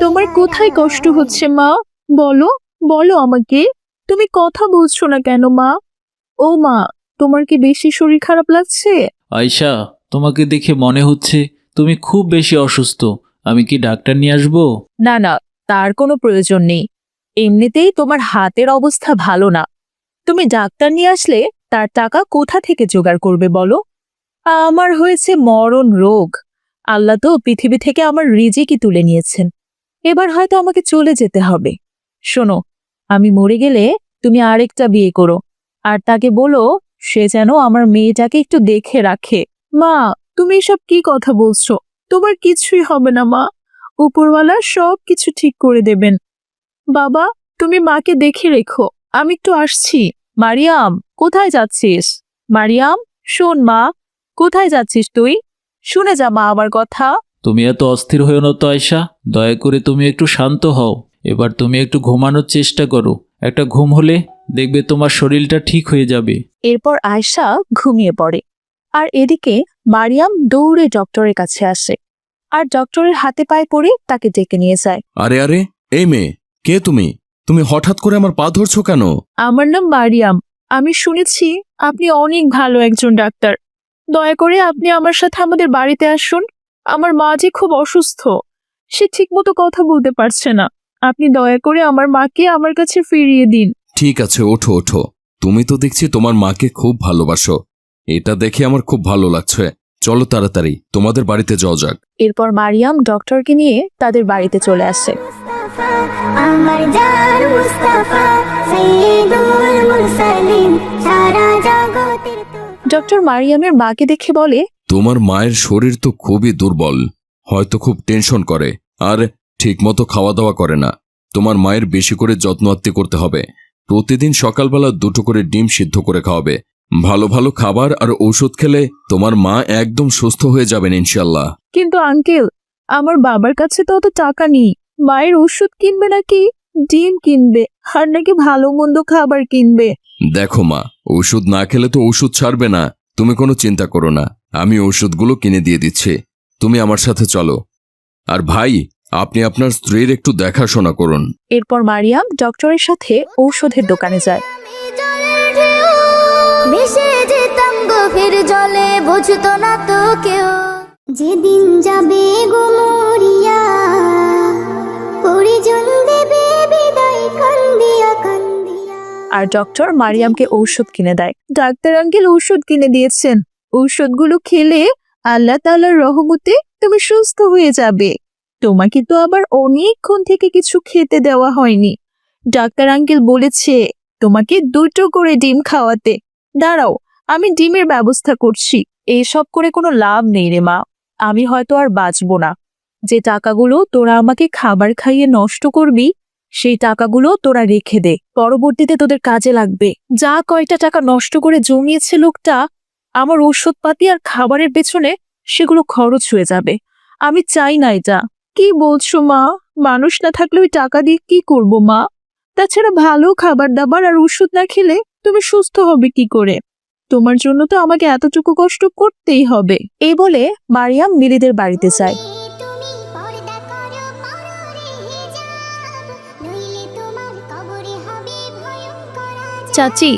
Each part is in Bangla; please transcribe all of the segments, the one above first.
তোমার কোথায় কষ্ট হচ্ছে মা? বলো বলো আমাকে। তুমি কথা বলছো না কেন মা? ও মা তোমার কি বেশি শরীর খারাপ লাগছে? আয়শা তোমাকে দেখে মনে হচ্ছে তুমি খুব বেশি অসুস্থ। আমি কি ডাক্তার নিয়ে আসব? না না তার কোনো প্রয়োজন নেই। এমনিতেই তোমার হাতের অবস্থা ভালো না। তুমি ডাক্তার নিয়ে আসলে তার টাকা কোথা থেকে জোগাড় করবে বলো? আমার হয়েছে মরণ রোগ। আল্লাহ তো পৃথিবী থেকে আমার রিজিকই তুলে নিয়েছেন। এবার হয়তো আমাকে চলে যেতে হবে। শোনো, আমি মরে গেলে তুমি আরেকটা বিয়ে করো। আর তাকে বলো, সে যেন আমার মেয়েটাকে একটু দেখে রাখে। মা, তুমি এসব কি কথা বলছো? তোমার কিছুই হবে না, মা। উপরওয়ালা সব কিছু ঠিক করে দেবেন। বাবা, তুমি মাকে দেখে রেখো। আমি একটু আসছি। মারিয়াম, কোথায় যাচ্ছিস? মারিয়াম, শোন মা কোথায় যাচ্ছিস তুই? শুনে যা মা আমার কথা। তুমি এত অস্থির হয়েও না তো আয়শা? দয়া করে তুমি একটু শান্ত হও। এবার তুমি একটু ঘুমানোর চেষ্টা করো। একটা ঘুম হলে দেখবে তোমার শরীরটা ঠিক হয়ে যাবে। এরপর আয়শা ঘুমিয়ে পড়ে। আর এদিকে মারিয়াম দৌড়ে ডক্টরের কাছে আসে। আর ডক্টরের হাতে পায়ে পড়ে তাকে ডেকে নিয়ে যায়। আরে আরে এই মেয়ে কে তুমি? তুমি হঠাৎ করে আমার পা ধরছো কেন? আমার নাম মারিয়াম। আমি শুনেছি আপনি অনেক ভালো একজন ডাক্তার। দয়া করে আপনি আমার সাথে আমাদের বাড়িতে আসুন। আমার মা যে খুব অসুস্থ সে ঠিকমতো কথা বলতে পারছে না। আপনি দয়া করে আমার মাকে আমার কাছে ফিরিয়ে দিন। ঠিক আছে ওঠো ওঠো। তুমি তো দেখছি তোমার মাকে খুব ভালোবাসো। এটা দেখে আমার খুব ভালো লাগছে। চলো তাড়াতাড়ি তোমাদের বাড়িতে যাওয়া যাক। এরপর মারিয়াম ডক্টরকে নিয়ে তাদের বাড়িতে চলে আসে। আমার জান মুস্তাফা সৈয়দুল মুরসালিন সারা জগতের ডক্টর মারিয়ামের মাকে দেখে বলে তোমার মায়ের শরীর তো খুবই দুর্বল হয়তো খুব টেনশন করে আর ঠিকমতো খাওয়া দাওয়া করে না। তোমার মায়ের বেশি করে যত্ন আত্তি করতে হবে। প্রতিদিন সকালবেলা দুটো করে ডিম সিদ্ধ করে খাওয়াবে। ভালো ভালো খাবার আর ঔষধ খেলে তোমার মা একদম সুস্থ হয়ে যাবেন ইনশাল্লাহ কিন্তু আঙ্কেল আমার বাবার কাছে তো অত টাকা নেই। মায়ের ওষুধ কিনবে নাকি? ডিম কিনবে আর নাকি ভালো মন্দ খাবার কিনবে। দেখো মা ওষুধ না খেলে তো ওষুধ ছাড়বে না। তুমি কোনো চিন্তা করো না আমি ওষুধগুলো কিনে দিয়ে দিচ্ছি। তুমি আমার সাথে চলো। আর ভাই আপনি আপনার স্ত্রীর একটু দেখাশোনা করুন। এরপর মারিয়াম ডক্টরের সাথে ঔষধের দোকানে যায়। ভেসে যেতাম গভীর জলে বুঝতো না তো কেউ। যেদিন যাবে গো আর ডক্টর মারিয়ামকে ঔষধ কিনে দেয়। ডাক্তার আঙ্কেল ঔষধ কিনে দিয়েছেন। ঔষধগুলো খেলে আল্লাহ তাআলার রহমতে তুমি সুস্থ হয়ে যাবে। তোমাকে তো আবার অনেকক্ষণ থেকে কিছু খেতে দেওয়া হয়নি। ডাক্তার আঙ্কেল বলেছে, তোমাকে দুটো করে ডিম খাওয়াতে। দাঁড়াও, আমি ডিমের ব্যবস্থা করছি। এইসব করে কোনো লাভ নেই রে মা। আমি হয়তো আর বাঁচবো না। যে টাকাগুলো তোরা আমাকে খাবার খাইয়ে নষ্ট করবি সেই টাকাগুলো তোরা রেখে দে। পরবর্তীতে তোদের কাজে লাগবে। যা কয়টা টাকা নষ্ট করে জমিয়েছে লোকটা, আমার ওষুধপাতি আর খাবারের পেছনে সেগুলো খরচ হয়ে যাবে। আমি চাই না এটা। কি বলছো মা? মানুষ না থাকলে ওই টাকা দিয়ে কি করব মা? তাছাড়া ভালো খাবার দাবার আর ওষুধ না খেলে তুমি সুস্থ হবে কি করে? তোমার জন্য তো আমাকে এতটুকু কষ্ট করতেই হবে। এই বলে মারিয়াম মিলিদের বাড়িতে যায়। চাচি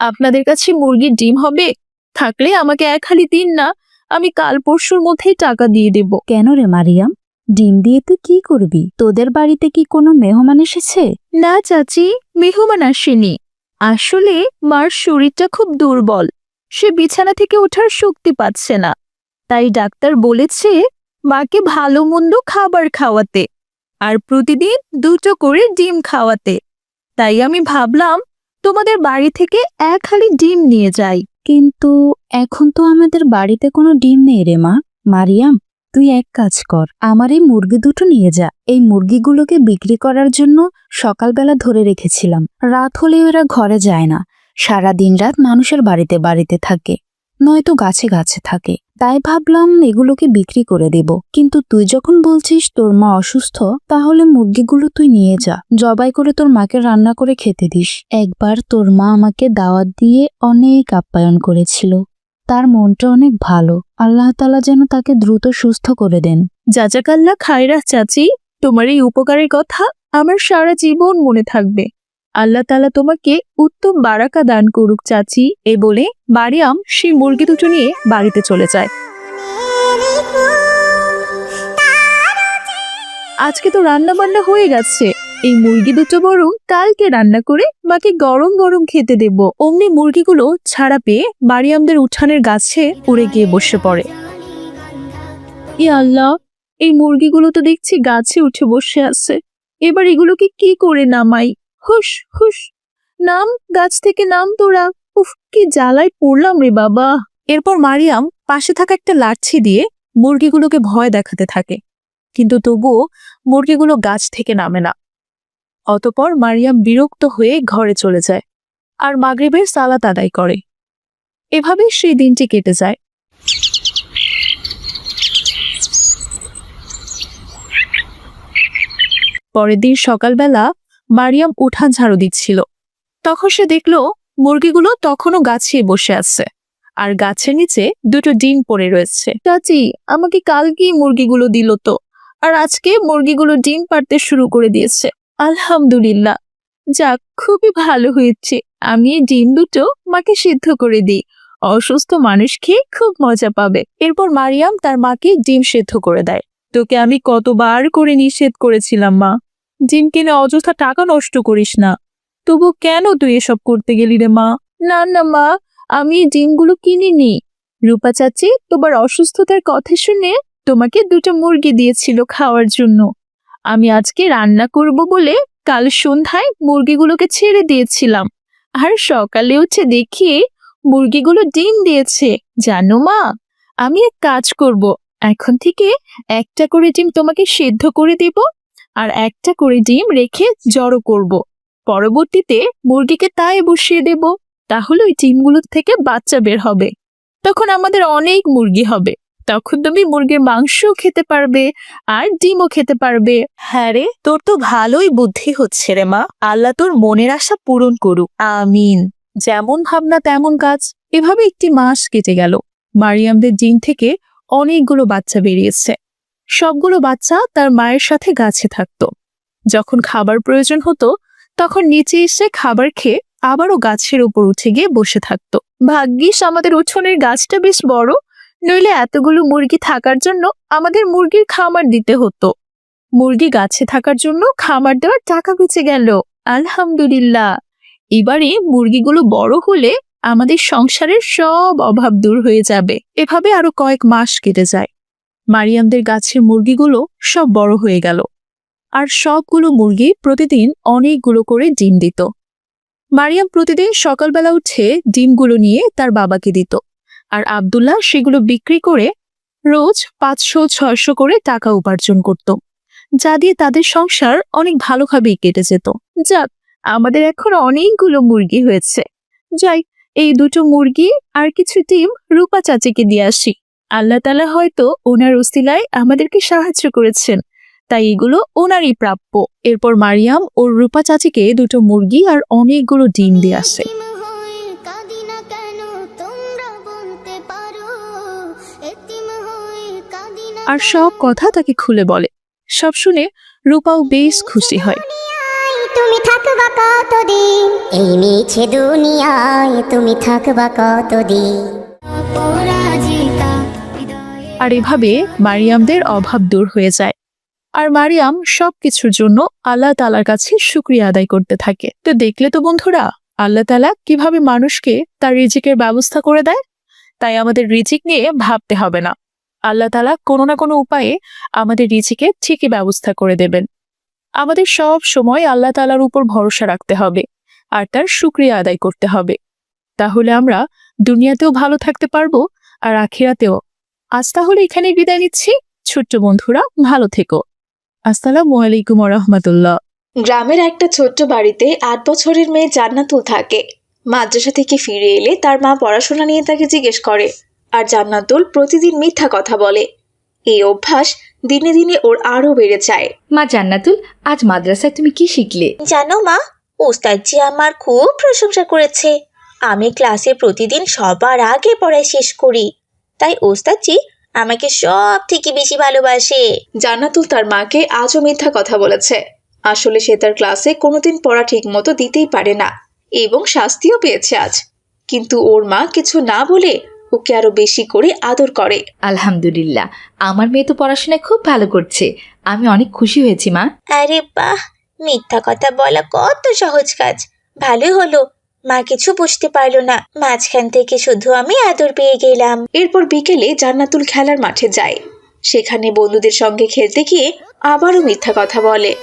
আপনাদের কাছে মুরগির ডিম হবে? থাকলে আমাকে এক হালি দিন না আমি কাল পরশুর মধ্যেই টাকা দিয়ে দেব। কেন রে মারিয়াম? ডিম দিয়ে তুই কি করবি? তোদের বাড়িতে কি কোনো মেহমান এসেছে? না চাচি মেহমান আসেনি। আসলে মার শরীরটা খুব দুর্বল। সে বিছানা থেকে ওঠার শক্তি পাচ্ছে না। তাই ডাক্তার বলেছে মাকে ভালো মন্দ খাবার খাওয়াতে আর প্রতিদিন দুটো করে ডিম খাওয়াতে। তাই আমি ভাবলাম তোমাদের বাড়ি থেকে এক হালি ডিম নিয়ে যাই। কিন্তু এখন তো আমাদের বাড়িতে কোনো ডিম নেই রে মা। মারিয়াম, তুই এক কাজ কর, আমার এই মুরগি দুটো নিয়ে যা। এই মুরগিগুলোকে বিক্রি করার জন্য সকালবেলা ধরে রেখেছিলাম। রাত হলে ওরা ঘরে যায় না। সারা দিন রাত মানুষের বাড়িতে বাড়িতে থাকে। নয়তো গাছে গাছে থাকে। তাই ভাবলাম এগুলোকে বিক্রি করে দেব। কিন্তু তুই যখন বলছিস তোর মা অসুস্থ, তাহলে মুরগিগুলো তুই নিয়ে যা। জবাই করে তোর মাকে রান্না করে খেতে দিস। একবার তোর মা আমাকে দাওয়াত দিয়ে অনেক আপ্যায়ন করেছিল। তার মনটা অনেক ভালো। আল্লাহ তালা যেন তাকে দ্রুত সুস্থ করে দেন। জাজাকাল্লা খায়রা চাচি, তোমার এই উপকারের কথা আমার সারা জীবন মনে থাকবে। আল্লাহ তালা তোমাকে উত্তম বারাকা দান করুক চাচি, এ বলে মারিয়াম সেই মুরগি দুটো নিয়ে বাড়িতে চলে যায়। আজকে তো রান্না বান্না হয়ে গেছে। এই মুরগি দুটো বরং কালকে রান্না করে মাকে গরম গরম খেতে দেব। অমনি মুরগিগুলো ছাড়া পেয়ে মারিয়ামদের উঠানের গাছে উড়ে গিয়ে বসে পড়ে। ই আল্লাহ, এই মুরগিগুলো তো দেখছি গাছে উঠে বসে আছে। এবার এগুলোকে কি করে নামাই? হুস হুস নাম, গাছ থেকে নাম তোরা। উফ, কি জ্বালায় পড়লাম রে বাবা। এরপর মারিয়াম পাশে থাকা একটা লাঠি দিয়ে মুরগিগুলোকে ভয় দেখাতে থাকে। কিন্তু তবুও মুরগিগুলো গাছ থেকে নামে না। অতপর মারিয়াম বিরক্ত হয়ে ঘরে চলে যায় আর মাগরিবের সালাত আদায় করে। এভাবেই সেই দিনটি কেটে যায়। পরের দিন সকালবেলা মারিয়াম উঠান ঝাড়ু দিচ্ছিল। তখন সে দেখল, মুরগিগুলো তখনও গাছে বসে আছে। আর গাছের নিচে দুটো ডিম পড়ে রয়েছে। চাচি, আমাকে কালকেই মুরগিগুলো দিল তো, আর আজকে মুরগিগুলো ডিম পাড়তে শুরু করে দিয়েছে। আলহামদুলিল্লাহ। যাক, খুবই ভালো হয়েছে। আমি এই ডিম দুটো মাকে সিদ্ধ করে দিই। অসুস্থ মানুষ খেয়ে খুব মজা পাবে। এরপর মারিয়াম তার মাকে ডিম সেদ্ধ করে দেয়। তোকে আমি কতবার করে নিষেধ করেছিলাম, মা। ডিম কিনে অযথা টাকা নষ্ট করিস না। তবু কেন তুই এসব করতে গেলি রে মা? না না মা, আমি এই ডিমগুলো কিনিনি। রূপা চাচি, তোমার অসুস্থতার কথা শুনে তোমাকে দুটো মুরগি দিয়েছিল খাওয়ার জন্য। আমি আজকে রান্না করব বলে কাল সন্ধ্যায় মুরগিগুলোকে ছেড়ে দিয়েছিলাম। আর সকালে উঠে দেখি মুরগিগুলো ডিম দিয়েছে। জানো মা, আমি এক কাজ করব। এখন থেকে একটা করে ডিম তোমাকে সেদ্ধ করে দেব আর একটা করে ডিম রেখে জড়ো করব। পরবর্তীতে মুরগিকে তাই বসিয়ে দেব, তাহলে ওই ডিমগুলো থেকে বাচ্চা বের হবে। তখন আমাদের অনেক মুরগি হবে। তখন তুমি মুরগির মাংসও খেতে পারবে আর ডিমও খেতে পারবে। হ্যাঁ রে, তোর তো ভালোই বুদ্ধি হচ্ছে রে মা। আল্লাহ তোর মনের আশা পূরণ করুক। আমিন। যেমন ভাবনা তেমন কাজ। এভাবে একটি মাস কেটে গেল। মারিয়ামদের ডিম থেকে অনেকগুলো বাচ্চা বেরিয়েছে। সবগুলো বাচ্চা তার মায়ের সাথে গাছে থাকতো। যখন খাবার প্রয়োজন হতো, তখন নিচে এসে খাবার খেয়ে আবারও গাছের উপর উঠে গিয়ে বসে থাকতো। ভাগ্যিস আমাদের উঠোনের গাছটা বেশ বড়, নইলে এতগুলো মুরগি থাকার জন্য আমাদের মুরগির খামার দিতে হতো। মুরগি গাছে থাকার জন্য খামার দেওয়ার টাকা বেঁচে গেল। আলহামদুলিল্লাহ। এবারে মুরগিগুলো বড় হলে আমাদের সংসারের সব অভাব দূর হয়ে যাবে। এভাবে আরও কয়েক মাস কেটে যায়। মারিয়ামদের গাছের মুরগিগুলো সব বড় হয়ে গেল। আর সবগুলো মুরগি প্রতিদিন অনেকগুলো করে ডিম দিত। মারিয়াম প্রতিদিন সকালবেলা উঠে ডিমগুলো নিয়ে তার বাবাকে দিত। আর আব্দুল্লাহ সেগুলো বিক্রি করে রোজ পাঁচশো, ছয়শো করে টাকা উপার্জন করত। যা দিয়ে তাদের সংসার অনেক ভালোভাবেই কেটে যেত। যাক, আমাদের এখন অনেকগুলো মুরগি হয়েছে। যাই, এই দুটো মুরগি আর কিছু ডিম রূপা চাচিকে দিয়ে আসি। আল্লাহ তালা হয়তো ওনার উসিলায় আমাদেরকে সাহায্য করেছেন। তাই এগুলো ওনারই প্রাপ্য। এরপর মারিয়াম ও রূপা চাচিকে দুটো মুরগি আর অনেকগুলো ডিম দিয়ে আসে। আর সব কথা তাকে খুলে বলে। সব শুনে রূপাও বেশ খুশি হয়। তুমি থাকবা কতদিন? এই মিছে দুনিয়ায় তুমি থাকবা কতদিন? অপরাজিতা হৃদয়ে আর এভাবে মারিয়ামদের অভাব দূর হয়ে যায়। আর মারিয়াম সব কিছুর জন্য আল্লাহ তালার কাছে শুক্রিয়া আদায় করতে থাকে। তো দেখলে তো বন্ধুরা, আল্লাহ তালা কীভাবে মানুষকে তার রিজিকের ব্যবস্থা করে দেয়? তাই আমাদের রিজিক নিয়ে ভাবতে হবে না। আল্লাহ তালা কোনো না কোনো উপায়ে আমাদের রিজিকের ঠিকই ব্যবস্থা করে দেবেন। আমাদের সব সময় আল্লাহ তালার উপর ভরসা রাখতে হবে আর তার শুক্রিয়া আদায় করতে হবে। তাহলে আমরা দুনিয়াতেও ভালো থাকতে পারব আর আখিরাতেও আজ তাহলে এখানে বিদায় নিচ্ছি। ছোট্ট বন্ধুরা ভালো থেকো। আসসালামু আলাইকুম রহমতুল্লাহ গ্রামের একটা ছোট্ট বাড়িতে আট বছরের মেয়ে জান্নাতুল থাকে। মাদ্রাসা থেকে ফিরে এলে তার মা পড়াশোনা নিয়ে তাকে জিজ্ঞেস করে আর জান্নাতুল প্রতিদিন মিথ্যা কথা বলে। এই অভ্যাস দিনে দিনে ওর আরও বেড়ে যায়। মা জান্নাতুল আজ মাদ্রাসায় তুমি কি শিখলে? জানো মা ওস্তাদজি আমার খুব প্রশংসা করেছে। আমি ক্লাসে প্রতিদিন সবার আগে পড়ায় শেষ করি। তাই ওস্তাদজি আমাকে সব থেকে বেশি ভালোবাসে। জান্নাতুল তার মাকে আজও মিথ্যা কথা বলেছে। আসলে সে তার ক্লাসে কোনোদিন পড়া ঠিক মতো দিতেই পারে না এবং শাস্তিও পেয়েছে আজ। কিন্তু ওর মা কিছু না বলে ওকে আরও বেশি করে আদর করে। আলহামদুলিল্লাহ আমার মেয়ে তো পড়াশোনায় খুব ভালো করছে। আমি অনেক খুশি হয়েছি মা। আরে বাহ মিথ্যা কথা বলা কত সহজ কাজ। ভালোই হলো। মা কিছু বুঝতে পারল না। মাঝখান থেকে শুধু আমি আদর পেয়ে গেলাম। এরপর বিকেলে জান্নাতুল খেলার মাঠে যায়। সেখানে বন্ধুদের সঙ্গে খেলতে গিয়ে আবারও মিথ্যা কথা বলে।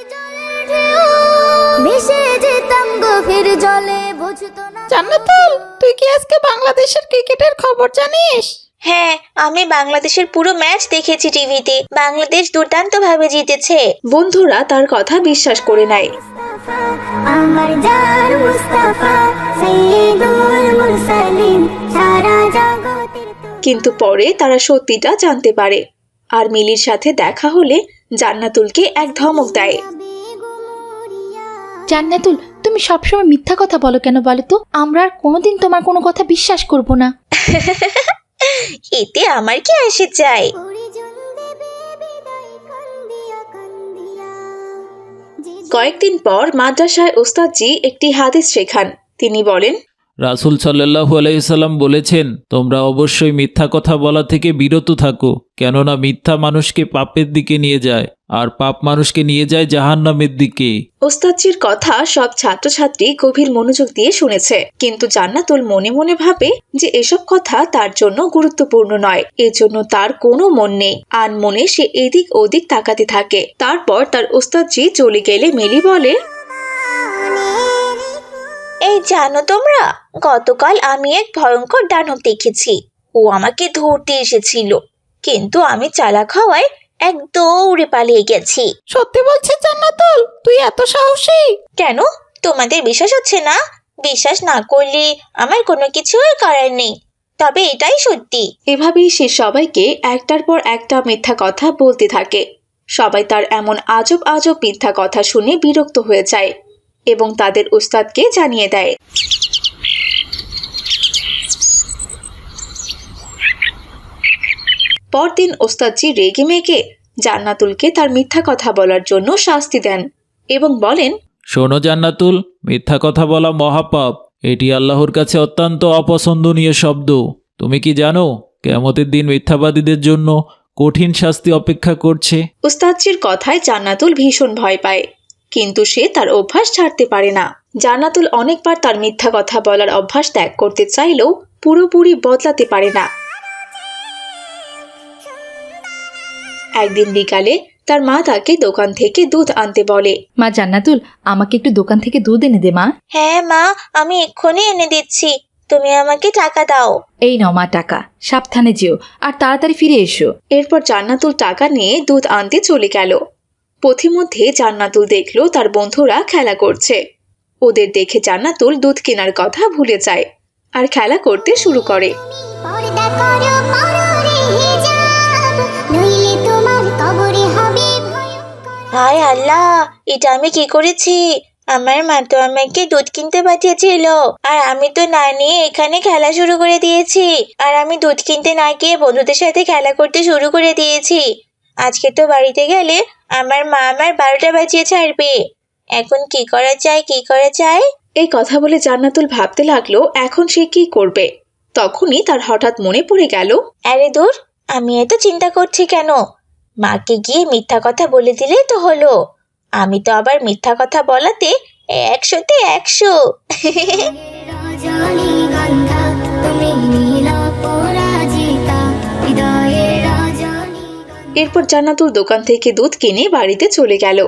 জান্নাতুল তুই কি আজকে বাংলাদেশের ক্রিকেটের খবর জানিস? হ্যাঁ আমি বাংলাদেশের পুরো ম্যাচ দেখেছি টিভিতে। বাংলাদেশ দুর্দান্ত ভাবে জিতেছে। বন্ধুরা তার কথা বিশ্বাস করে নেয় কিন্তু পরে তারা সত্যিটা জানতে পারে। আর মিলির সাথে দেখা হলে জান্নাতুলকে এক ধমক দেয়। জান্নাতুল তুমি সবসময় মিথ্যা কথা বলো কেন বলো তো? আমরা আর কোনোদিন তোমার কোনো কথা বিশ্বাস করব না। এতে আমার কি আসে যায় পরিজন দেবে বিদায় কান্দিয়া কান্দিয়া। যে কয়েকদিন পর মাদ্রাসায় ওস্তাদজি একটি হাদিস শেখান। তিনি বলেন রাসুল সাল্লাহু আলাইসাল্লাম বলেছেন, তোমরা অবশ্যই মিথ্যা কথা বলা থেকে বিরত থাকো, কেননা মিথ্যা মানুষকে পাপের দিকে নিয়ে যায়, আর পাপ মানুষকে নিয়ে যায় জাহান্নামের দিকে। ওস্তাদজির কথা সব ছাত্রছাত্রী গভীর মনোযোগ দিয়ে শুনেছে, কিন্তু জান্নাতুল মনে মনে ভাবে যে এসব কথা তার জন্য গুরুত্বপূর্ণ নয় এজন্য তার কোনো মন নেই। আর মনে সে এদিক ওদিক তাকাতে থাকে। তারপর তার ওস্তাদজি চলে গেলে মেলি বলে এই জানো তোমরা গতকাল আমি এক ভয়ঙ্কর দানব দেখেছি। ও আমাকে ধরতে এসেছিল কিন্তু আমি চালাক হওয়ায় এক দৌড়ে পালিয়ে গেছি। সত্যি বলছিস জান্নাতুল? তুই এত সাহসী? কেন? তোমাদের বিশ্বাস হচ্ছে না? বিশ্বাস না করলে আমার কোনো কিছুই করার নেই। তবে এটাই সত্যি। এভাবেই সে সবাইকে একটার পর একটা মিথ্যা কথা বলতে থাকে। সবাই তার এমন আজব আজব মিথ্যা কথা শুনে বিরক্ত হয়ে যায়। এবং তাদের উস্তাদকে জানিয়ে দেয়। পরদিন ওস্তাদজি রেগে মেগে জান্নাতুলকে তার মিথ্যা কথা বলার জন্য শাস্তি দেন এবং বলেন শোনো জান্নাতুল মিথ্যা কথা বলা মহাপাপ। এটি আল্লাহর কাছে অত্যন্ত অপছন্দনীয় শব্দ। তুমি কি জানো কেমতের দিন মিথ্যাবাদীদের জন্য কঠিন শাস্তি অপেক্ষা করছে? উস্তাদজির কথায় জান্নাতুল ভীষণ ভয় পায়। কিন্তু সে তার অভ্যাস ছাড়তে পারে না। জান্নাতুল অনেকবার তার মিথ্যা কথা বলার অভ্যাস ত্যাগ করতে চাইলেও পুরোপুরি বদলাতে পারে না। একদিন বিকালে তার মা তাকে দোকান থেকে দুধ আনতে বলে। মা জান্নাতুল আমাকে একটু দোকান থেকে দুধ এনে দে মা। হ্যাঁ মা আমি এক্ষুনি এনে দিচ্ছি। তুমি আমাকে টাকা দাও। এই নাও মা টাকা। সাবধানে যেও আর তাড়াতাড়ি ফিরে এসো। এরপর জান্নাতুল টাকা নিয়ে দুধ আনতে চলে গেল। পথিমধ্যে জান্নাতুল দেখল তার বন্ধুরা খেলা করছে। ওদের দেখে জান্নাতুল দুধ কেনার কথা ভুলে যায় আর খেলা করতে শুরু করে। হায় আল্লাহ এটা আমি কি করেছি? আমার মা তো আমাকে দুধ কিনতে পাঠিয়েছিল আর আমি তো না নিয়ে এখানে খেলা শুরু করে দিয়েছি আর আমি দুধ কিনতে না গিয়ে বন্ধুদের সাথে খেলা করতে শুরু করে দিয়েছি। আজকে তো বাড়িতে গেলে আমার মা আমার বারোটা বাজিয়ে ছাড়বে এখন কি করা যায় কি করা যায়? এই কথা বলে জান্নাতুল ভাবতে লাগল এখন সে কি করবে? তখনই তার হঠাৎ মনে পড়ে গেল আরে দূর আমি এত চিন্তা করছি কেন? মাকে গিয়ে মিথ্যা কথা বলে দিলেই তো হলো। আমি তো আবার মিথ্যা কথা বলাতে একশোতে একশো। রজনীগন্ধা তুমি এরপর জান্নাতুল দোকান থেকে দুধ কিনে বাড়িতে চলে গেল।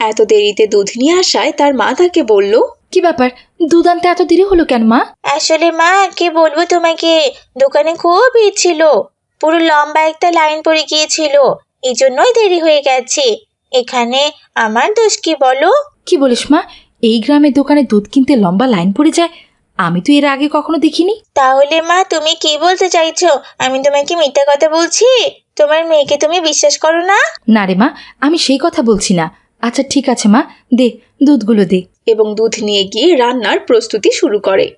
এত দেরিতে দুধ নিয়ে আসায় তার মা তাকে বলল কি ব্যাপার? দুধ আনতে এত দেরি হলো কেন মা? আসলে মা কি বলব তোমাকে? দোকানে খুব ভিড় ছিল। পুরো লম্বা একটা লাইন পড়ে গিয়েছিল। এই জন্যই দেরি হয়ে গেছে। এখানে আমার দোষ কি বলো? কি বলিস মা? এই গ্রামের দোকানে দুধ কিনতে লম্বা লাইন পড়ে যায়। আমি তো এর আগে কখনো দেখিনি। তাহলে মা তুমি কি বলতে চাইছো? আমি তোমাকে মিথ্যা কথা বলছি? তোমার মেয়েকে তুমি বিশ্বাস করো না? না রে মা আমি সেই কথা বলছি না। আচ্ছা ঠিক আছে মা দে দুধগুলো দে। এবং দুধ নিয়ে গিয়ে রান্নার প্রস্তুতি শুরু করে।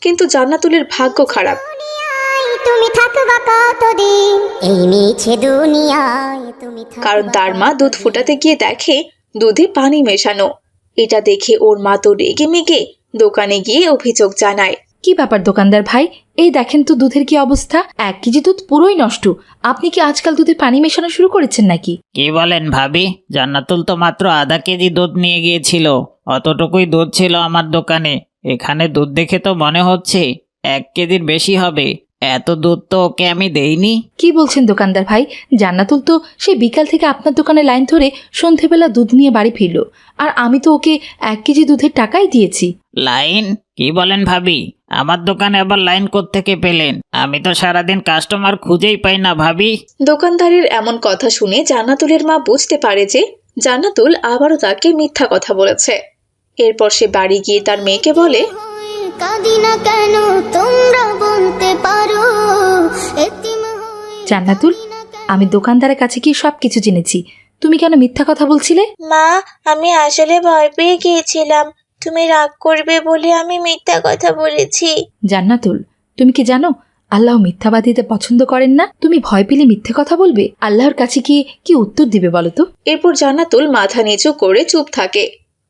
কিন্তু জান্নাতুলের ভাগ্য খারাপ। দুনিয়ায় তুমি থাকবা কতদিন? এই মিছে দুনিয়ায় তুমি কারণ তার মা দুধ ফুটাতে গিয়ে দেখে দুধে পানি মেশানো। এটা দেখে ওর মা তো রেগে মেগে দোকানে গিয়ে অভিযোগ জানায়। কি ব্যাপার দোকানদার ভাই? এই দেখেন তো দুধের কি অবস্থা। এক কেজি দুধ পুরোই নষ্ট। আপনি কি আজকাল দুধে পানি মেশানো শুরু করেছেন নাকি? কি বলেন ভাবি? জান্নাতুল তো মাত্র আধা কেজি দুধ নিয়ে গিয়েছিল। অতটুকুই দুধ ছিল আমার দোকানে। এখানে দুধ দেখে তো মনে হচ্ছে এক কেজির বেশি হবে। এত দুধ তো ওকে আমি দেইনি। কি বলছেন দোকানদার ভাই? জান্নাতুল তো সে বিকাল থেকে আপনার দোকানে লাইন ধরে সন্ধেবেলা দুধ নিয়ে বাড়ি ফিরল। আর আমি তো ওকে এক কেজি দুধের টাকাই দিয়েছি। লাইন? কি বলেন ভাবি? আমার দোকানে আবার লাইন থেকে পেলেন? আমি তো সারাদিন কাস্টমার খুঁজেই পাই না ভাবি। দোকানদারের এমন কথা শুনে জান্নাতুলের মা বুঝতে পারে যে জান্নাতুল আবারও তাকে মিথ্যা কথা বলেছে। এরপর সে বাড়ি গিয়ে তার মেয়েকে বলে কাঁদি না কেন? তোমরা বলতে পারো। জান্নাতুল আমি দোকানদারের কাছে গিয়ে সব কিছু জেনেছি। তুমি কেন মিথ্যা কথা বলছিলে? মা আমি আসলে ভয় পেয়ে গিয়েছিলাম। তুমি রাগ করবে বলে আমি মিথ্যা কথা বলেছি। জান্নাতুল তুমি কি জানো আল্লাহ মিথ্যাবাদীতে পছন্দ করেন না? তুমি ভয় পেলে মিথ্যে কথা বলবে? আল্লাহর কাছে গিয়ে কি উত্তর দিবে বলো তো? এরপর জান্নাতুল মাথা নিচু করে চুপ থাকে।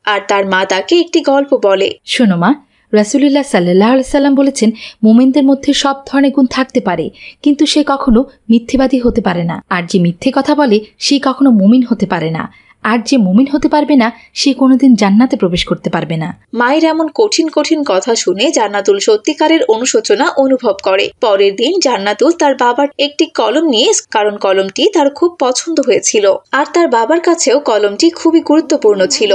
আর তার মা তাকে একটি গল্প বলে। শোনো মা রাসুলুল্লাহ সাল্লাহ সাল্লাম বলেছেন মোমেনদের মধ্যে সব ধরনের গুণ থাকতে পারে কিন্তু সে কখনো মিথ্যেবাদী হতে পারে না। আর যে মিথ্যে কথা বলে সে কখনো মুমিন হতে পারে না। আর যে মুমিন হতে পারবে না সে কোনোদিন জান্নাতে প্রবেশ করতে পারবে না। মায়ের এমন কঠিন কঠিন কথা শুনে জান্নাতুল সত্যিকারের অনুশোচনা অনুভব করে। পরের দিন জান্নাতুল তার বাবার একটি কলম নিয়ে কারণ কলমটি তার খুব পছন্দ হয়েছিল। আর তার বাবার কাছেও কলমটি খুবই গুরুত্বপূর্ণ ছিল।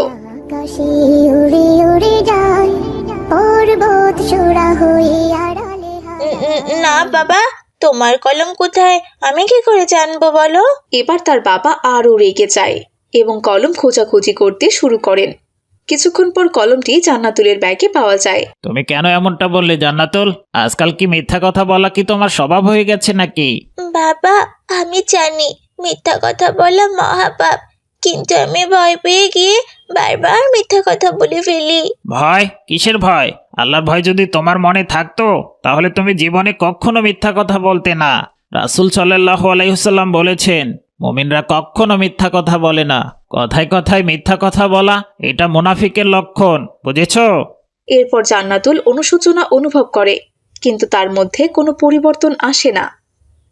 না বাবা তোমার কলম কোথায়? আমি কি করে জানব বলো? এবার তার বাবা আরও রেগে যায়। এবং কলম খোঁজাখুঁজি করতে শুরু করেন। কিছুক্ষণ পর কলমটি জান্নাতুলের ব্যাগে পাওয়া যায়। তুমি কেন এমনটা বললে জান্নাতুল? আজকাল কি মিথ্যা কথা বলা কি তোমার স্বভাব হয়ে গেছে নাকি? বাবা আমি জানি মিথ্যা কথা বলা মহাপাপ কিন্তু আমি ভয় পেয়ে গিয়ে বারবার মিথ্যা কথা বলে ফেলি। ভয়? কিসের ভয়? আল্লাহর ভয় যদি তোমার মনে থাকতো তাহলে তুমি জীবনে কখনো মিথ্যা কথা বলতে না। রাসুল সাল্লাহ আলাইসাল্লাম বলেছেন মুমিনরা কখনো মিথ্যা কথা বলে না। কথায় কথায় মিথ্যা কথা বলা, এটা মুনাফিকের লক্ষণ, বুঝেছ? এরপর জান্নাতুল অনুশোচনা অনুভব করে, কিন্তু তার মধ্যে কোনো পরিবর্তন আসে না।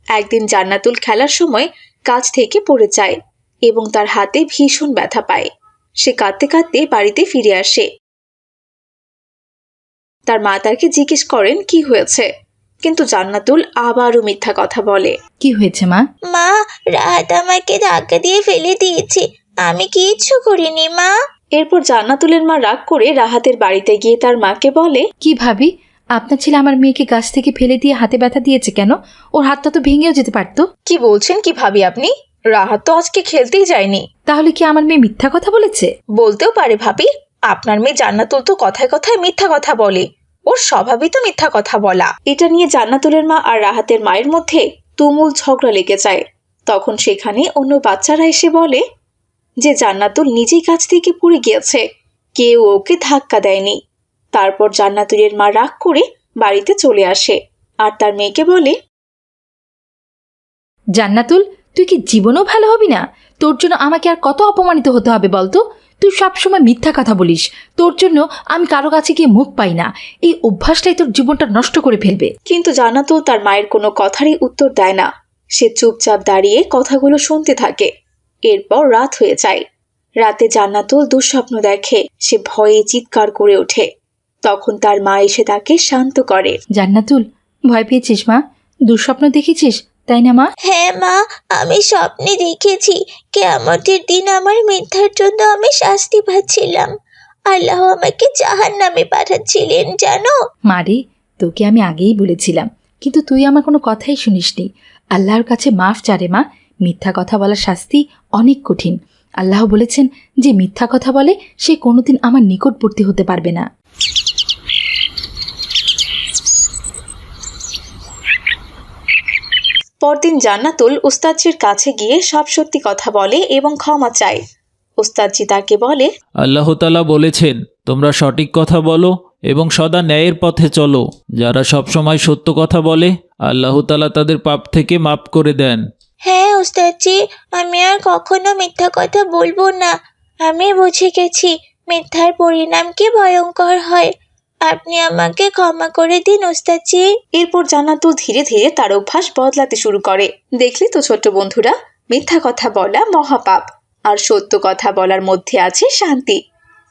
একদিন জান্নাতুল খেলার সময় কাজ থেকে পড়ে যায় এবং তার হাতে ভীষণ ব্যথা পায়। সে কাঁদতে কাঁদতে বাড়িতে ফিরে আসে। তার মা তাকে জিজ্ঞেস করেন, কি হয়েছে? কিন্তু জান্নাতুল আবারও মিথ্যা কথা বলে। কি হয়েছে মা? মা রাহাত আমাকে ধাক্কা দিয়ে ফেলে দিয়েছে। আমি কিচ্ছু করিনি মা। এরপর জান্নাতুলের মা রাগ করে রাহাতের বাড়িতে গিয়ে তার মাকে বলে কি ভাবি? আপনার ছেলে আমার মেয়েকে গাছ থেকে ফেলে দিয়ে হাতে ব্যথা দিয়েছে কেন? ওর হাতটা তো ভেঙেও যেতে পারতো। কি বলছেন কি ভাবি আপনি? রাহাত তো আজকে খেলতেই যায়নি। তাহলে কি আমার মেয়ে মিথ্যা কথা বলেছে? বলতেও পারে ভাবি আপনার মেয়ে জান্নাতুল তো কথায় কথায় মিথ্যা কথা বলে। ওর স্বভাবই তো মিথ্যা কথা বলা। এটা নিয়ে জান্নাতুলের মা আর রাহাতের মায়ের মধ্যে তুমুল ঝগড়া লেগে যায়। তখন সেখানে অন্য বাচ্চারা এসে বলে যে জান্নাতুল নিজেই কাছ থেকে পড়ে গিয়েছে। কেউ ওকে ধাক্কা দেয়নি। তারপর জান্নাতুলের মা রাগ করে বাড়িতে চলে আসে আর তার মেয়েকে বলে, জান্নাতুল, তুই কি জীবনও ভালো হবি না? তোর জন্য আমাকে আর কত অপমানিত হতে হবে বলতো? তুই সবসময় মিথ্যা কথা বলিস। তোর জন্য আমি কারও কাছে গিয়ে মুখ পাই না। এই অভ্যাসটাই তোর জীবনটা নষ্ট করে ফেলবে। কিন্তু জান্নাতুল তার মায়ের কোনো কথারই উত্তর দেয় না। সে চুপচাপ দাঁড়িয়ে কথাগুলো শুনতে থাকে। এরপর রাত হয়ে যায়। রাতে জান্নাতুল দুঃস্বপ্ন দেখে। সে ভয়ে চিৎকার করে ওঠে। তখন তার মা এসে তাকে শান্ত করে। জান্নাতুল ভয় পেয়েছিস মা? দুঃস্বপ্ন দেখেছিস? তাই না মা? হ্যাঁ মা আমি স্বপ্নে দেখেছি কেয়ামতের দিন আমার মিথ্যার জন্য আমি শাস্তি পাচ্ছিলাম। আল্লাহ আমাকে জাহান নামে পাঠাচ্ছিলেন জানো? মারে তোকে আমি আগেই বলেছিলাম কিন্তু তুই আমার কোনো কথাই শুনিসনি। আল্লাহর কাছে মাফ চারে মা। মিথ্যা কথা বলার শাস্তি অনেক কঠিন। আল্লাহ বলেছেন যে মিথ্যা কথা বলে সে কোনোদিন আমার নিকটবর্তী হতে পারবে না। পরদিন জান্নাতুল উস্তাদজির কাছে গিয়ে সব সত্যি কথা বলে এবং ক্ষমা চায়। উস্তাদজি তাকে বলে আল্লাহ তালা বলেছেন তোমরা সঠিক কথা বলো এবং সদা ন্যায়ের পথে চলো। যারা সবসময় সত্য কথা বলে আল্লাহ তালা তাদের পাপ থেকে মাফ করে দেন। হ্যাঁ উস্তাদজি আমি আর কখনো মিথ্যা কথা বলব না। আমি বুঝে গেছি মিথ্যার পরিণাম কি ভয়ঙ্কর হয়। আপনি আমাকে ক্ষমা করে দিন, ওস্তাদজি। এরপর জান্নাতুল ধীরে ধীরে তার অভ্যাস বদলাতে শুরু করে। দেখলি তো ছোট্ট বন্ধুরা, মিথ্যা কথা বলা মহাপাপ, আর সত্য কথা বলার মধ্যে আছে শান্তি।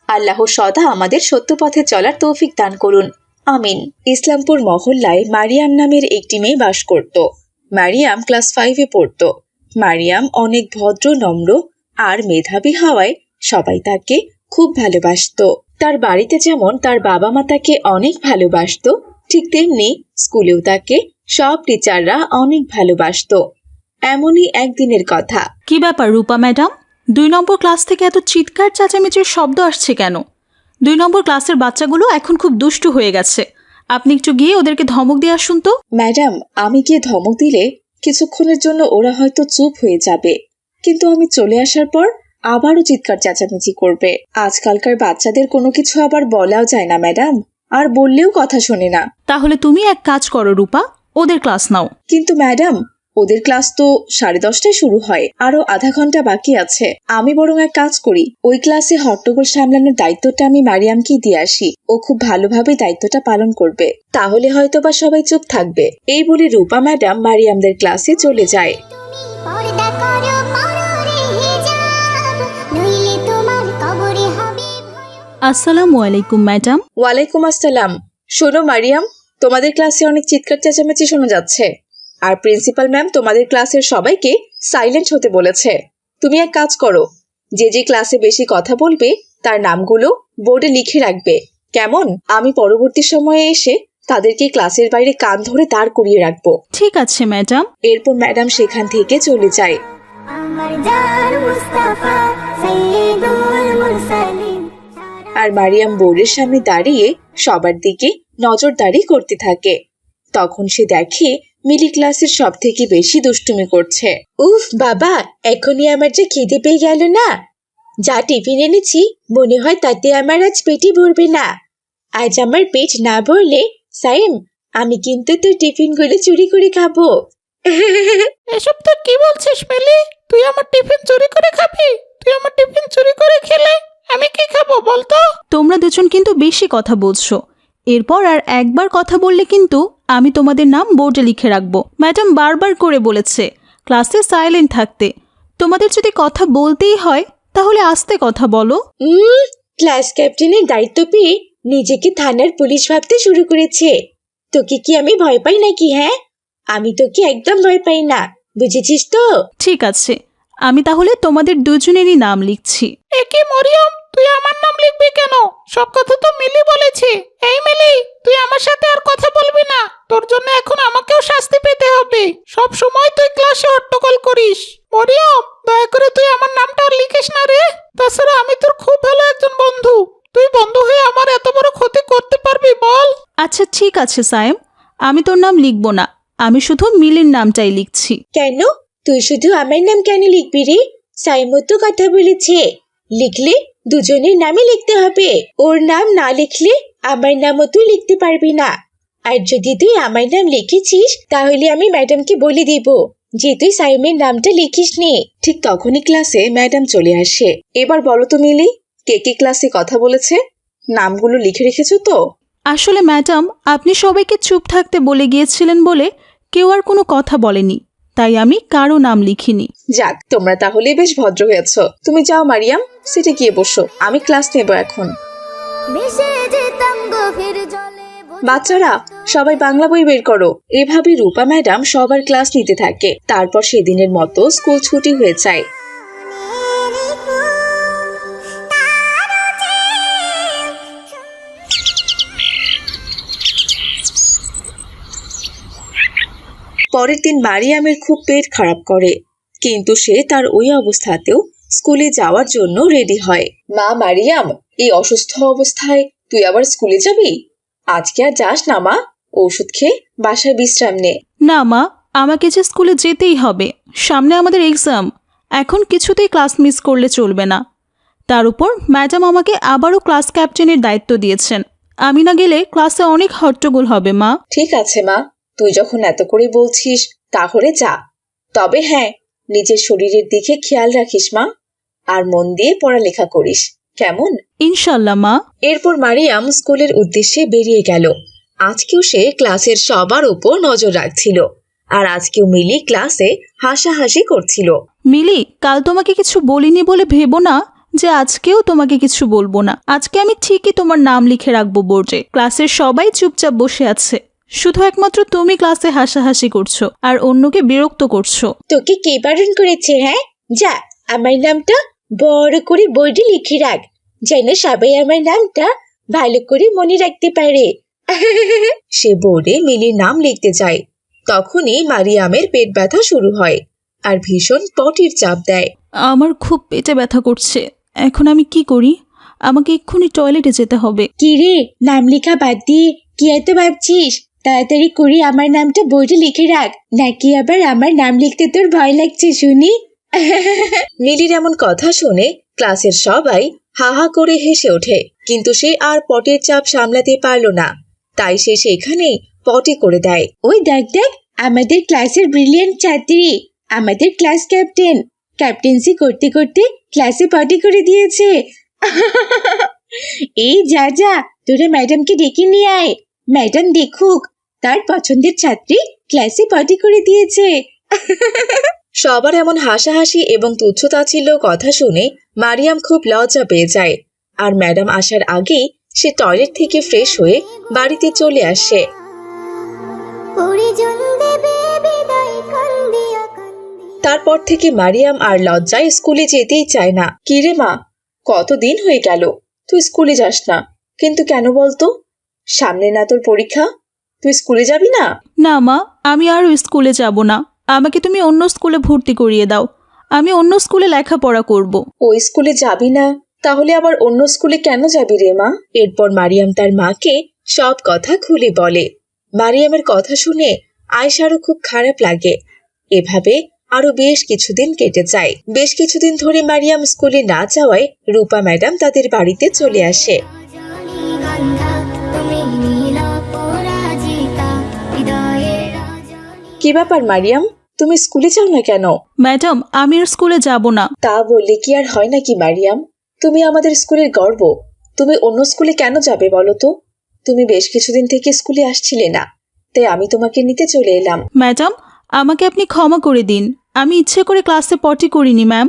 আল্লাহ সদা আমাদের সত্য পথে চলার তৌফিক দান করুন। আমিন। ইসলামপুর মহল্লায় মারিয়াম নামের একটি মেয়ে বাস করত। মারিয়াম ক্লাস ফাইভে পড়তো। মারিয়াম অনেক ভদ্র, নম্র, আর মেধাবী হওয়ায় সবাই তাকে খুব ভালোবাসতো। তার বাড়িতে যেমন তার বাবা মা তাকে অনেক ভালোবাসতো ঠিক তেমনি স্কুলেও তাকে সব টিচাররা অনেক ভালোবাসত। এমনই একদিনের কথা। কি ব্যাপার রূপা ম্যাডাম? দুই নম্বর ক্লাস থেকে এত চিৎকার চেঁচামেচির শব্দ আসছে কেন? দুই নম্বর ক্লাসের বাচ্চাগুলো এখন খুব দুষ্টু হয়ে গেছে। আপনি একটু গিয়ে ওদেরকে ধমক দিয়ে আসুন তো। ম্যাডাম আমি গিয়ে ধমক দিলে কিছুক্ষণের জন্য ওরা হয়তো চুপ হয়ে যাবে। কিন্তু আমি চলে আসার পর আবারও চিৎকার চেঁচামেচি করবে। আজকালকার বাচ্চাদের কোনো কিছু আবার বলাও যায় না ম্যাডাম। আর বললেও কথা শোনে না। তাহলে তুমি এক কাজ করো রূপা। ওদের ক্লাস নাও। কিন্তু ম্যাডাম ওদের ক্লাস তো সাড়ে দশটায় শুরু হয়। আরও আধা ঘণ্টা বাকি আছে। আমি বরং এক কাজ করি। ওই ক্লাসে হট্টগোল সামলানোর দায়িত্বটা আমি মারিয়ামকেই দিয়ে আসি। ও খুব ভালোভাবে দায়িত্বটা পালন করবে। তাহলে হয়তো বা সবাই চুপ থাকবে। এই বলে রূপা ম্যাডাম মারিয়ামদের ক্লাসে চলে যায়। আসসালামু আলাইকুম ম্যাডাম। ওয়ালাইকুম আসসালাম। শোনো মারিয়াম তোমাদের ক্লাসে অনেক চিৎকার চেঁচামেচি শোনা যাচ্ছে। আর প্রিন্সিপাল ম্যাম তোমাদের ক্লাসের সবাইকে সাইলেন্ট হতে বলেছে। তুমি এক কাজ করো যে যে ক্লাসে বেশি কথা বলবে তার নামগুলো বোর্ডে লিখে রাখবে। কেমন? আমি পরবর্তী সময়ে এসে তাদেরকে ক্লাসের বাইরে কান ধরে দাঁড় করিয়ে রাখব। ঠিক আছে ম্যাডাম। এরপর ম্যাডাম সেখান থেকে চলে যায়। আমার জান মুস্তাফা মুরসালিন। আর মারিয়াম বোর্ডের সামনে দাঁড়িয়ে সবার দিকে নজরদারি করতে থাকে। তখন সে দেখে মিলি ক্লাসের সব থেকে বেশি দুষ্টুমি করছে। উফ বাবা এখনই আমার যে খিদে পেয়ে গেল না। যা টিফিন এনেছি মনে হয় তাতে আমার আজ পেটই ভরবে না। আজ আমার পেট না ভরলে সাইম আমি কিন্তু তোর টিফিনগুলো চুরি করে খাব। এসব তো কি বলছিস মিলি? তুই আমার টিফিন চুরি করে খাবি? তুই আমার টিফিন চুরি করে খেলে? আমি কি খাব বলতো? তোমরা দুজন কিন্তু বেশি কথা বলছো। এরপর আর একবার কথা বললে কিন্তু আমি তোমাদের নাম বোর্ডে লিখে রাখব। ম্যাডাম বারবার করে বলেছে ক্লাসে সাইলেন্ট থাকতে। তোমাদের যদি কথা বলতেই হয় তাহলে আস্তে কথা বলো। উম ক্লাস ক্যাপ্টেনের দায়িত্ব পেয়ে নিজেকে থানার পুলিশ ভাবতে শুরু করেছে। তোকে কি আমি ভয় পাই নাকি হ্যাঁ? আমি তোকে একদম ভয় পাই না বুঝেছিস তো? ঠিক আছে আমি তাহলে তোমাদের দুজনেরই নাম লিখছি। একে মরিয়ম? তুই আমার নাম লিখবি কেন? সব কথা তো মিলি বলেছে। এই মিলি তুই আমার সাথে আর কথা বলবি না। তোর জন্য এখন আমাকেও শাস্তি পেতে হবে। সব সময় তুই ক্লাসে হট্টগোল করিস। মরিয়ম দয়া করে তুই আমার নামটা আর লিখিস না রে। তাছাড়া আমি তোর খুব ভালো একজন বন্ধু। তুই বন্ধু হয়ে আমার এত বড় ক্ষতি করতে পারবি বল। আচ্ছা ঠিক আছে সায়েম। আমি তোর নাম লিখব না। আমি শুধু মিলির নামটাই লিখছি। কেন? তুই শুধু আমার নাম কেন লিখবি রে? সাইমত তো কথা বলেছে। লিখলে দুজনের নামই লিখতে হবে। ওর নাম না লিখলে আমার নামও তুই লিখতে পারবি না। আর যদি তুই আমার নাম লিখেছিস, তাহলে আমি ম্যাডামকে বলে দিব যে তুই সাইমের নামটা লিখিস নি ঠিক তখনই ক্লাসে ম্যাডাম চলে আসে। এবার বলো তো মিলি, কে কে ক্লাসে কথা বলেছে? নামগুলো লিখে রেখেছো তো? আসলে ম্যাডাম, আপনি সবাইকে চুপ থাকতে বলে গিয়েছিলেন বলে কেউ আর কোনো কথা বলেনি। তাই আমি কারও নাম লিখিনি। যাক তোমরা তাহলে বেশ ভদ্র হয়েছ। তুমি যাও মারিয়াম সিটে গিয়ে বসো। আমি ক্লাস নেব এখন। বাচ্চারা সবাই বাংলা বই বের করো। এভাবে রূপা ম্যাডাম সবার ক্লাস নিতে থাকে। তারপর সেদিনের মতো স্কুল ছুটি হয়ে যায়। পরের দিন মারিয়ামের খুব পেট খারাপ করে। কিন্তু সে তার ওই অবস্থাতেও স্কুলে যাওয়ার জন্য রেডি হয়। মা মারিয়াম এই অসুস্থ অবস্থায় তুই আবার স্কুলে যাবি? আজকে আর যাস না মা। ওষুধ খেয়ে বাসায় বিশ্রাম নে। না মা আমাকে যে স্কুলে যেতেই হবে। সামনে আমাদের এক্সাম এখন কিছুতেই ক্লাস মিস করলে চলবে না। তার উপর ম্যাডাম আমাকে আবারও ক্লাস ক্যাপ্টেনের দায়িত্ব দিয়েছেন। আমি না গেলে ক্লাসে অনেক হট্টগোল হবে মা। ঠিক আছে মা। তুই যখন এত করে বলছিস তাহলে যা। তবে হ্যাঁ নিজের শরীরের দিকে খেয়াল রাখিস মা আর মন দিয়ে পড়ালেখা করিস। কেমন? ইনশাল্লাহ মা। এরপর মারিয়াম স্কুলের উদ্দেশ্যে বেরিয়ে গেল। আজকেও সে ক্লাসের সবার উপর নজর রাখছিল আর আজকেও মিলি ক্লাসে হাসাহাসি করছিল। মিলি কাল তোমাকে কিছু বলিনি বলে ভেবো না যে আজকেও তোমাকে কিছু বলব না। আজকে আমি ঠিকই তোমার নাম লিখে রাখব বোর্ডে। ক্লাসের সবাই চুপচাপ বসে আছে। শুধু একমাত্র তুমি ক্লাসে হাসাহাসি করছ আর অন্যকে বিরক্ত করছ। তোকে কে বারণ করেছে হ্যাঁ? যা আমার নামটা বড় করে বোর্ডে লিখে রাখ। যেন সবাই আমার নামটা ভালো করে মনে রাখতে পারে। সে বোর্ডে মিলির নাম লিখতে যায় তখনই মারিয়ামের পেট ব্যথা শুরু হয় আর ভীষণ পটির চাপ দেয়। আমার খুব পেটে ব্যথা করছে। এখন আমি কি করি? আমাকে এক্ষুনি টয়লেটে যেতে হবে। কি রে নাম লেখা বাদ দিয়ে কি এত ভাবছিস? তাড়াতাড়ি করে আমার নামটা বোর্ডে লিখে রাখ। নাকি আবার আমার নাম লিখতে তোর ভয় লাগছে শুনি? মিলির এমন কথা শুনে ক্লাসের সবাই হা হা করে হেসে ওঠে কিন্তু সে আর পটের চাপ সামলাতে পারল না। তাই সে সেখানেই পটে করে দেয়। ওই দেখ দেখ আমাদের ক্লাসের ব্রিলিয়েন্ট ছাত্রী আমাদের ক্লাস ক্যাপ্টেন। ক্যাপ্টেন্সি করতে করতে ক্লাসে পটি করে দিয়েছে। এই যা যা তোরা ম্যাডামকে ডেকে নিয়ে আয়। ম্যাডাম দেখুক, তার পছন্দের ছাত্রী ক্লাসে পটি করে দিয়েছে। সবার এমন হাসাহাসি এবং তুচ্ছতাচ্ছিল্য কথা শুনে মারিয়াম খুব লজ্জা পেয়ে যায়। আর ম্যাডাম আসার আগেই সে টয়লেট থেকে ফ্রেশ হয়ে বাড়িতে চলে আসে। তারপর থেকে মারিয়াম আর লজ্জায় স্কুলে যেতেই চায় না। কিরে মা, কতদিন হয়ে গেল? তুই স্কুলে যাস না। কিন্তু কেন বলতো? সামনে না তোর পরীক্ষা? তুই স্কুলে যাবি না? না মা আমি আর স্কুলে যাব না। আমাকে তুমি অন্য স্কুলে ভর্তি করিয়ে দাও। আমি অন্য স্কুলে লেখাপড়া করব। ওই স্কুলে যাবি না? তাহলে আবার অন্য স্কুলে কেন যাবি রে মা? এরপর মারিয়াম তার মাকে সব কথা খুলে বলে। মারিয়ামের কথা শুনে আয়সারও খুব খারাপ লাগে। এভাবে আরও বেশ কিছুদিন কেটে যায়। বেশ কিছুদিন ধরে মারিয়াম স্কুলে না যাওয়ায় রূপা ম্যাডাম তাদের বাড়িতে চলে আসে। কি ব্যাপার মারিয়াম? তুমি স্কুলে যাও না কেন? ম্যাডাম আমি আর স্কুলে যাব না। তা বললে কি আর হয় নাকি মারিয়াম? তুমি আমাদের স্কুলের গর্ব। তুমি অন্য স্কুলে কেন যাবে বলো তো? তুমি বেশ কিছুদিন থেকে স্কুলে আসছিলে না। তাই আমি তোমাকে নিতে চলে এলাম। ম্যাডাম আমাকে আপনি ক্ষমা করে দিন। আমি ইচ্ছে করে ক্লাসে পটি করিনি ম্যাম।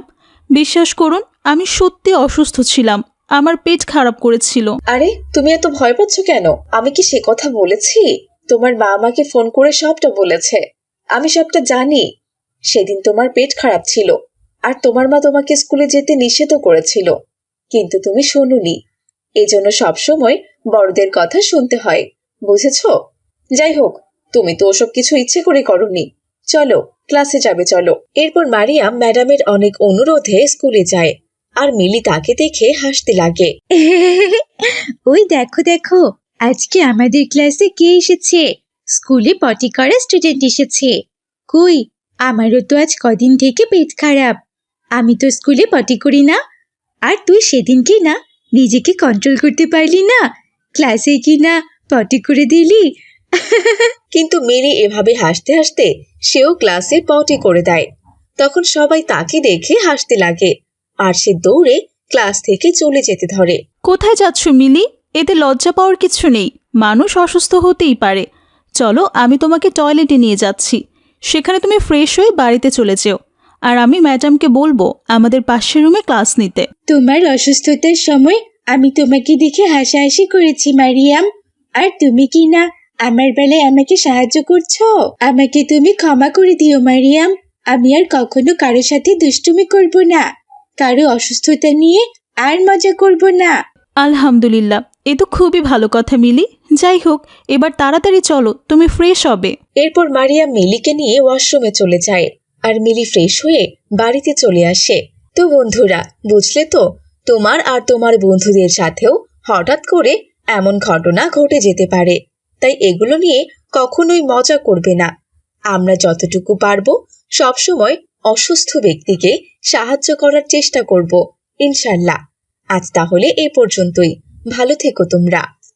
বিশ্বাস করুন আমি সত্যি অসুস্থ ছিলাম। আমার পেট খারাপ করেছিল। আরে তুমি এত ভয় পাচ্ছ কেন? আমি কি সে কথা বলেছি? তোমার মা আমাকে ফোন করে সবটা বলেছে। আমি সবটা জানি। সেদিন তোমার পেট খারাপ ছিল আর তোমার মা তোমাকে স্কুলে যেতে নিষেধও করেছিল। কিন্তু তুমি শোনোনি। এজন্য সবসময় বড়দের কথা শুনতে হয়, বুঝেছ? যাই হোক, তুমি তো ওসব কিছু ইচ্ছে করে করনি। চলো, ক্লাসে যাবে, চলো। এরপর মারিয়াম ম্যাডামের অনেক অনুরোধে স্কুলে যায় আর মিলি তাকে দেখে হাসতে লাগে। ওই দেখো দেখো, আজকে আমাদের ক্লাসে কে এসেছে? স্কুলে পটি করা স্টুডেন্ট এসেছে। কই আমারও তো আজ কদিন থেকে পেট খারাপ। আমি তো স্কুলে পটি করি না। আর তুই সেদিন কি না নিজেকে কন্ট্রোল করতে পারলি না। ক্লাসে কি না পটি করে দিলি? কিন্তু মিলি এভাবে হাসতে হাসতে সেও ক্লাসে পটি করে দেয়। তখন সবাই তাকে দেখে হাসতে লাগে। আর সে দৌড়ে ক্লাস থেকে চলে যেতে ধরে। কোথায় যাচ্ছ মিলি এতে লজ্জা পাওয়ার কিছু নেই। মানুষ অসুস্থ হতেই পারে। চলো আমি তোমাকে টয়লেটে নিয়ে যাচ্ছি। সেখানে তুমি ফ্রেশ হয়ে বাড়িতে চলে যেও। আর আমি ম্যাডামকে বলব আমাদের পাশের রুমে ক্লাস নিতে। তোমার অসুস্থতার সময় আমি তোমাকে দেখে হাসাহাসি করেছি মারিয়াম। আর তুমি কি না? আমার বেলায় আমাকে সাহায্য করছ? আমাকে তুমি ক্ষমা করে দিও মারিয়াম। আমি আর কখনো কারোর সাথে দুষ্টুমি করব না। কারও অসুস্থতা নিয়ে আর মজা করব না। আলহামদুলিল্লাহ এ তো খুবই ভালো কথা মিলি। যাই হোক এবার তাড়াতাড়ি চলো, তুমি ফ্রেশ হবে। এরপর মারিয়া মিলিকে নিয়ে ওয়াশরুমে চলে যায় আর মিলি ফ্রেশ হয়ে বাড়িতে চলে আসে। তো বন্ধুরা, বুঝলে তো? তোমার আর তোমার বন্ধুদের সাথেও হঠাৎ করে এমন ঘটনা ঘটে যেতে পারে। তাই এগুলো নিয়ে কখনোই মজা করবে না। আমরা যতটুকু পারব, সবসময় অসুস্থ ব্যক্তিকে সাহায্য করার চেষ্টা করব, ইনশাল্লাহ। আজ তাহলে এ পর্যন্তই। ভালো থেকো তোমরা।